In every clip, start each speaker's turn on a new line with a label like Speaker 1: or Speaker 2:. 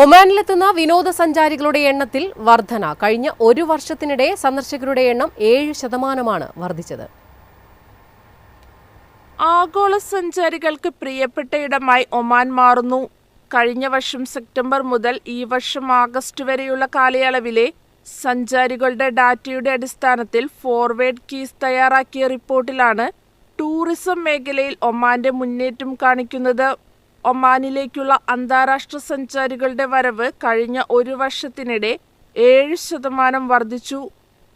Speaker 1: ഒമാനിലെത്തുന്ന വിനോദസഞ്ചാരികളുടെ എണ്ണത്തിൽ വർധന. കഴിഞ്ഞ ഒരു വർഷത്തിനിടെ സന്ദർശകരുടെ എണ്ണം ഏഴ് ശതമാനമാണ് വർദ്ധിച്ചത്.
Speaker 2: ആഗോള സഞ്ചാരികൾക്ക് പ്രിയപ്പെട്ട ഇടമായി ഒമാൻ മാറുന്നു. കഴിഞ്ഞ വർഷം സെപ്റ്റംബർ മുതൽ ഈ വർഷം ആഗസ്റ്റ് വരെയുള്ള കാലയളവിലെ സഞ്ചാരികളുടെ ഡാറ്റയുടെ അടിസ്ഥാനത്തിൽ ഫോർവേഡ് കീസ് തയ്യാറാക്കിയ റിപ്പോർട്ടിലാണ് ടൂറിസം മേഖലയിൽ ഒമാന്റെ മുന്നേറ്റം കാണിക്കുന്നത്. ഒമാനിലേക്കുള്ള അന്താരാഷ്ട്ര സഞ്ചാരികളുടെ വരവ് കഴിഞ്ഞ ഒരു വർഷത്തിനിടെ ഏഴ് ശതമാനം വർദ്ധിച്ചു.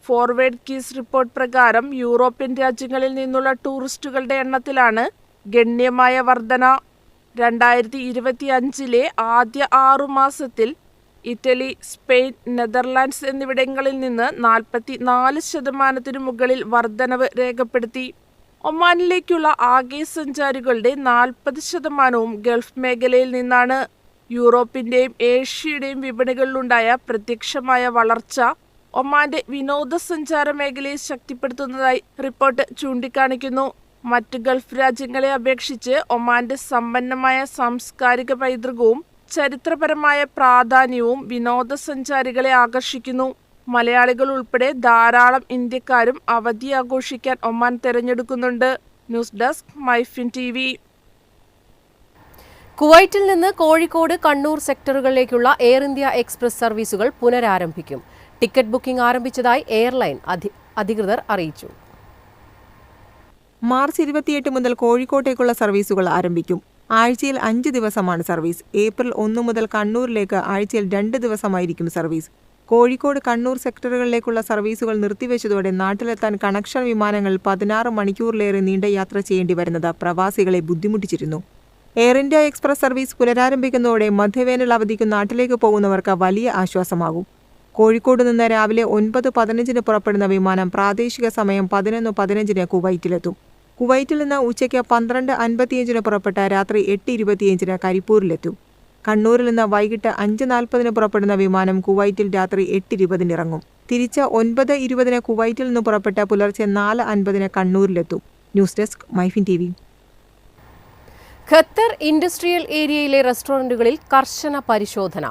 Speaker 2: ഫോർവേഡ് കീസ് റിപ്പോർട്ട് പ്രകാരം യൂറോപ്യൻ രാജ്യങ്ങളിൽ നിന്നുള്ള ടൂറിസ്റ്റുകളുടെ എണ്ണത്തിലാണ് ഗണ്യമായ വർധന. രണ്ടായിരത്തി ഇരുപത്തി അഞ്ചിലെ ആദ്യ ആറു മാസത്തിൽ ഇറ്റലി സ്പെയിൻ നെതർലാൻഡ്സ് എന്നിവിടങ്ങളിൽ നിന്ന് നാൽപ്പത്തി നാല് ശതമാനത്തിനു മുകളിൽ വർധനവ് രേഖപ്പെടുത്തി. ഒമാനിലേക്കുള്ള ആകെ സഞ്ചാരികളുടെ നാൽപ്പത് ശതമാനവും ഗൾഫ് മേഖലയിൽ നിന്നാണ്. യൂറോപ്പിന്റെയും ഏഷ്യയുടെയും വിപണികളിലുണ്ടായ പ്രത്യക്ഷമായ വളർച്ച ഒമാന്റെ വിനോദസഞ്ചാര മേഖലയെ ശക്തിപ്പെടുത്തുന്നതായി റിപ്പോർട്ട് ചൂണ്ടിക്കാണിക്കുന്നു. മറ്റ് ഗൾഫ് രാജ്യങ്ങളെ അപേക്ഷിച്ച് ഒമാന്റെ സമ്പന്നമായ സാംസ്കാരിക പൈതൃകവും ചരിത്രപരമായ പ്രാധാന്യവും വിനോദസഞ്ചാരികളെ ആകർഷിക്കുന്നു. മലയാളികൾ ഉൾപ്പെടെ ധാരാളം ഇന്ത്യക്കാരും അവധി ആഘോഷിക്കാൻ Oman തെരഞ്ഞെടുക്കുന്നുണ്ട്. News desk MyFin T V.
Speaker 1: കുവൈറ്റിൽ നിന്ന് കോഴിക്കോട് കണ്ണൂർ സെക്ടറുകളിലേക്കുള്ള എയർ ഇന്ത്യ എക്സ്പ്രസ് സർവീസുകൾ പുനരാരംഭിക്കും. ടിക്കറ്റ് ബുക്കിംഗ് ആരംഭിച്ചതായി എയർലൈൻ അധികൃതർ അറിയിച്ചു.
Speaker 3: മാർച്ച് ഇരുപത്തിയെട്ട് മുതൽ കോഴിക്കോട്ടേക്കുള്ള സർവീസുകൾ ആരംഭിക്കും. ആഴ്ചയിൽ അഞ്ച് ദിവസമാണ് സർവീസ്. ഏപ്രിൽ ഒന്ന് മുതൽ കണ്ണൂരിലേക്ക് ആഴ്ചയിൽ രണ്ട് ദിവസമായിരിക്കും സർവീസ്. കോഴിക്കോട് കണ്ണൂർ സെക്ടറുകളിലേക്കുള്ള സർവീസുകൾ നിർത്തിവെച്ചതോടെ നാട്ടിലെത്താൻ കണക്ഷൻ വിമാനങ്ങൾ പതിനാറ് മണിക്കൂറിലേറെ നീണ്ട യാത്ര ചെയ്യേണ്ടി വരുന്നത് പ്രവാസികളെ ബുദ്ധിമുട്ടിച്ചിരുന്നു. എയർ ഇന്ത്യ എക്സ്പ്രസ് സർവീസ് പുനരാരംഭിക്കുന്നതോടെ മധ്യവേനൽ അവധിക്ക് നാട്ടിലേക്ക് പോകുന്നവർക്ക് വലിയ ആശ്വാസമാകും. കോഴിക്കോട് നിന്ന് രാവിലെ ഒൻപത് പതിനഞ്ചിന് പുറപ്പെടുന്ന വിമാനം പ്രാദേശിക സമയം പതിനൊന്ന് പതിനഞ്ചിന് കുവൈറ്റിലെത്തും. കുവൈറ്റിൽ നിന്ന് ഉച്ചയ്ക്ക് പന്ത്രണ്ട് അൻപത്തിയഞ്ചിന് പുറപ്പെട്ട രാത്രി എട്ട് ഇരുപത്തിയഞ്ചിന് കരിപ്പൂരിലെത്തും. കണ്ണൂരിൽ നിന്ന് വൈകിട്ട് അഞ്ച് നാൽപ്പതിന് പുറപ്പെടുന്ന വിമാനം കുവൈറ്റിൽ രാത്രി എട്ട് ഇരുപതിന് ഇറങ്ങും. തിരിച്ച് ഒൻപത് ഇരുപതിന് കുവൈറ്റിൽ നിന്ന് പുറപ്പെട്ട പുലർച്ചെ നാല് അൻപതിന് കണ്ണൂരിലെത്തും. News desk MyFin T V.
Speaker 1: Qatar industrial ഏരിയയിലെ റെസ്റ്റോറന്റുകളിൽ കർശന പരിശോധന.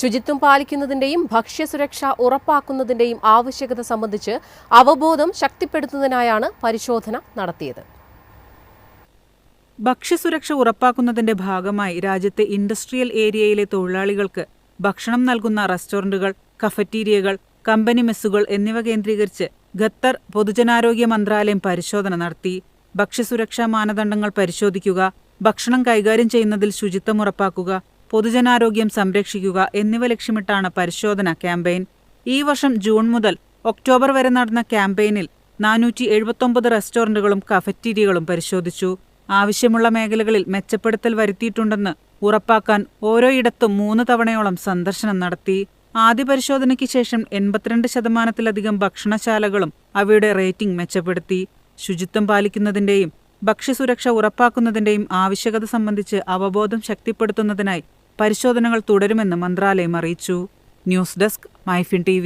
Speaker 1: ശുചിത്വം പാലിക്കുന്നതിന്റെയും ഭക്ഷ്യസുരക്ഷ ഉറപ്പാക്കുന്നതിന്റെയും ആവശ്യകത സംബന്ധിച്ച് അവബോധം ശക്തിപ്പെടുത്തുന്നതിനായാണ് പരിശോധന നടത്തിയത്.
Speaker 4: ഭക്ഷ്യസുരക്ഷ ഉറപ്പാക്കുന്നതിന്റെ ഭാഗമായി രാജ്യത്തെ ഇൻഡസ്ട്രിയൽ ഏരിയയിലെ തൊഴിലാളികൾക്ക് ഭക്ഷണം നൽകുന്ന റെസ്റ്റോറന്റുകൾ കഫറ്റീരിയകൾ കമ്പനി മെസ്സുകൾ എന്നിവ കേന്ദ്രീകരിച്ച് ഖത്തർ പൊതുജനാരോഗ്യ മന്ത്രാലയം പരിശോധന നടത്തി. ഭക്ഷ്യസുരക്ഷാ മാനദണ്ഡങ്ങൾ പരിശോധിക്കുക ഭക്ഷണം കൈകാര്യം ചെയ്യുന്നതിൽ ശുചിത്വം ഉറപ്പാക്കുക പൊതുജനാരോഗ്യം സംരക്ഷിക്കുക എന്നിവ ലക്ഷ്യമിട്ടാണ് പരിശോധന ക്യാമ്പയിൻ. ഈ വർഷം ജൂൺ മുതൽ ഒക്ടോബർ വരെ നടന്ന ക്യാമ്പയിനിൽ നാനൂറ്റി എഴുപത്തൊമ്പത് റെസ്റ്റോറന്റുകളും കഫറ്റീരിയകളും പരിശോധിച്ചു. ആവശ്യമുള്ള മേഖലകളിൽ മെച്ചപ്പെടുത്തൽ വരുത്തിയിട്ടുണ്ടെന്ന് ഉറപ്പാക്കാൻ ഓരോയിടത്തും മൂന്ന് തവണയോളം സന്ദർശനം നടത്തി. ആദ്യ പരിശോധനയ്ക്ക് ശേഷം എൺപത്തിരണ്ട് ശതമാനത്തിലധികം ഭക്ഷണശാലകളും അവയുടെ റേറ്റിംഗ് മെച്ചപ്പെടുത്തി. ശുചിത്വം പാലിക്കുന്നതിന്റെയും ഭക്ഷ്യസുരക്ഷ ഉറപ്പാക്കുന്നതിന്റെയും ആവശ്യകത സംബന്ധിച്ച് അവബോധം ശക്തിപ്പെടുത്തുന്നതിനായി പരിശോധനകൾ തുടരുമെന്ന് മന്ത്രാലയം അറിയിച്ചു. News desk MyFin T